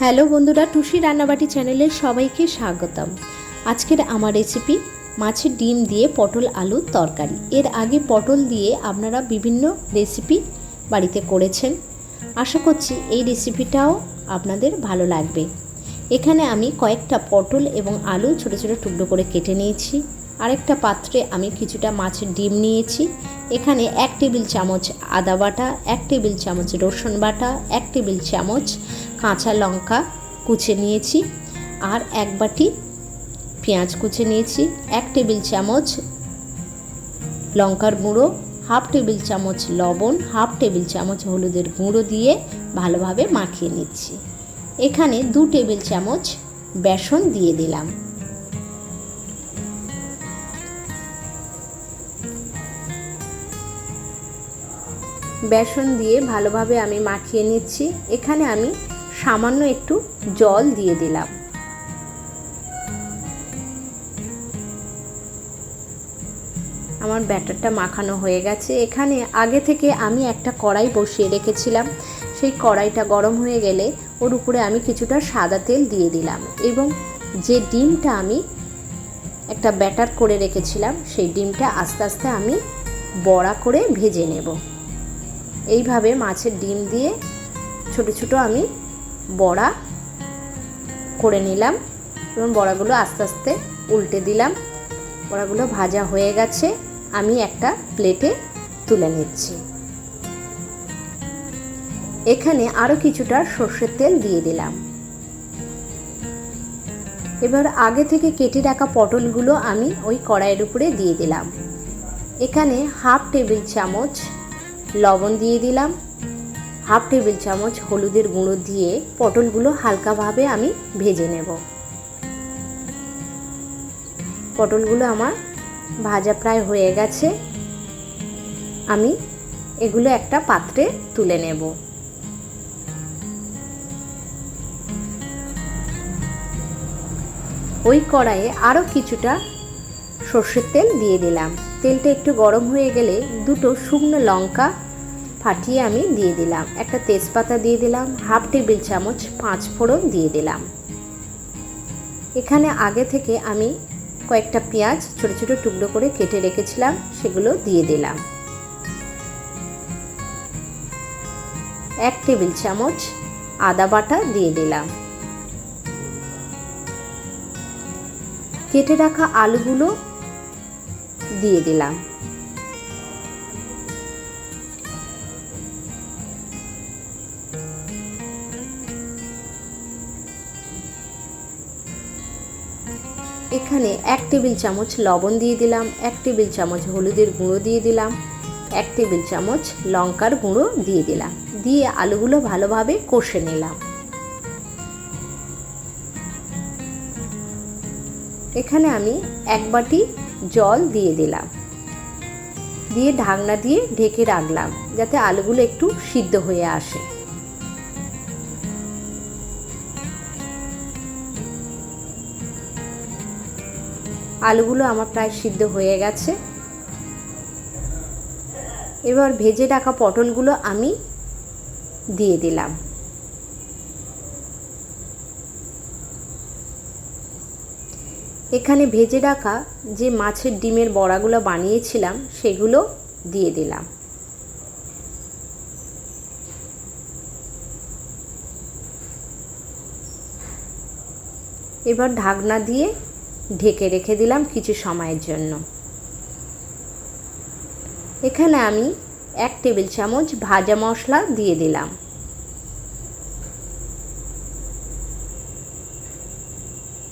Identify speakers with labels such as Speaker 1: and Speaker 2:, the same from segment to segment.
Speaker 1: Hello বন্ধুরা, টুসি রান্নাবাটি চ্যানেলের সবাইকে স্বাগতম। আজকের আমার রেসিপি মাছের ডিম দিয়ে পটল আলুর তরকারি। এর আগে পটল দিয়ে আপনারা বিভিন্ন রেসিপি বাড়িতে করেছেন। আশা করছি এই রেসিপিটাও আপনাদের ভালো লাগবে। এখানে আমি কয়েকটা পটল এবং আলু ছোটো ছোটো টুকরো করে কেটে নিয়েছি। আরেকটা পাত্রে আমি কিছুটা মাছের ডিম নিয়েছি। এখানে এক টেবিল চামচ আদা বাটা, এক টেবিল চামচ রসুন বাটা, এক টেবিল চামচ কাঁচা লঙ্কা কুচে নিয়েছি আর এক বাটি পেঁয়াজ কুচে নিয়েছি, এক টেবিল চামচ লঙ্কার গুঁড়ো, হাফ টেবিল চামচ লবণ, হাফ টেবিল চামচ হলুদের গুঁড়ো দিয়ে ভালোভাবে মাখিয়ে নিচ্ছি। এখানে দু টেবিল চামচ বেসন দিয়ে দিলাম। বেসন দিয়ে ভালোভাবে আমি মাখিয়ে নিচ্ছি। এখানে আমি সামান্য একটু জল দিয়ে দিলাম। আমার ব্যাটারটা মাখানো হয়ে গেছে। এখানে আগে থেকে আমি একটা কড়াই বসিয়ে রেখেছিলাম। সেই কড়াইটা গরম হয়ে গেলে ওর উপরে আমি কিছুটা সাদা তেল দিয়ে দিলাম এবং যে ডিমটা আমি একটা ব্যাটার করে রেখেছিলাম, সেই ডিমটা আস্তে আস্তে আমি বড়া করে ভেজে নেব। এইভাবে মাছের ডিম দিয়ে ছোট ছোট আমি বড়া করে নিলাম। এবং বড়াগুলো আস্তে আস্তে উল্টে দিলাম। বড়াগুলো ভাজা হয়ে গেছে। আমি একটা প্লেটে তুলে নিচ্ছি। এখানে আরও কিছুটা সর্ষের তেল দিয়ে দিলাম। এবার আগে থেকে কেটে রাখা পটলগুলো আমি ওই কড়াইয়ের উপরে দিয়ে দিলাম। এখানে হাফ টেবিল চামচ লবণ দিয়ে দিলাম। হাফ টেবিল চামচ হলুদের গুঁড়ো দিয়ে পটলগুলো হালকাভাবে আমি ভেজে নেব। পটলগুলো আমার ভাজা প্রায় হয়ে গেছে। আমি এগুলো একটা পাত্রে তুলে নেব। ওই কড়াইয়ে আরও কিছুটা সর্ষের তেল দিয়ে দিলাম। তেলটা একটু গরম হয়ে গেলে দুটো শুকনো লঙ্কা ফাটিয়ে আমি দিয়ে দিলাম। একটা তেজপাতা দিয়ে দিলাম, হাফ টেবিল চামচ পাঁচ ফোড়ন দিয়ে দিলাম। এখানে আগে থেকে আমি কয়েকটা পেঁয়াজ ছোট ছোট টুকরো করে কেটে রেখেছিলাম, সেগুলো দিয়ে দিলাম। এক টেবিল চামচ আদা বাটা দিয়ে দিলাম। কেটে রাখা আলুগুলো দিয়ে দিলাম। এখানে এক টেবিল চামচ লবণ দিয়ে দিলাম, এক টেবিল চামচ হলুদের গুঁড়ো দিয়ে দিলাম, এক টেবিল চামচ লঙ্কার গুঁড়ো দিয়ে দিলাম, দিয়ে আলুগুলো ভালোভাবে কষে নিলাম। এখানে আমি এক বাটি জল দিয়ে দিলাম, দিয়ে ঢাকনা দিয়ে ঢেকে রাখলাম, যাতে আলুগুলো একটু সিদ্ধ হয়ে আসে। আলুগুলো আমার প্রায় সিদ্ধ হয়ে গেছে। এবার ভেজে রাখা পটলগুলো আমি দিয়ে দিলাম। এখানে ভেজে রাখা যে মাছের ডিমের বড়াগুলো বানিয়েছিলাম, সেগুলো দিয়ে দিলাম। এবার ঢাকনা দিয়ে ঢেকে রেখে দিলাম কিছু সময়ের জন্য। এখানে আমি এক টেবিল চামচ ভাজা মশলা দিয়ে দিলাম।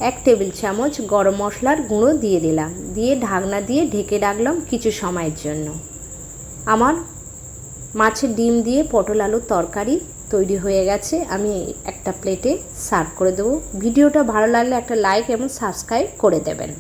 Speaker 1: এক টেবিল চামচ গরম মশলার গুঁড়ো দিয়ে দিলাম। দিয়ে ঢাকনা দিয়ে ঢেকে রাখলাম কিছু সময়ের জন্য। আমার মাছের ডিম দিয়ে পটল আলুর তরকারি তৈরি হয়ে গেছে। আমি একটা প্লেটে সার্ভ করে দেবো। ভিডিওটা ভালো লাগলে একটা লাইক এবং সাবস্ক্রাইব করে দেবেন।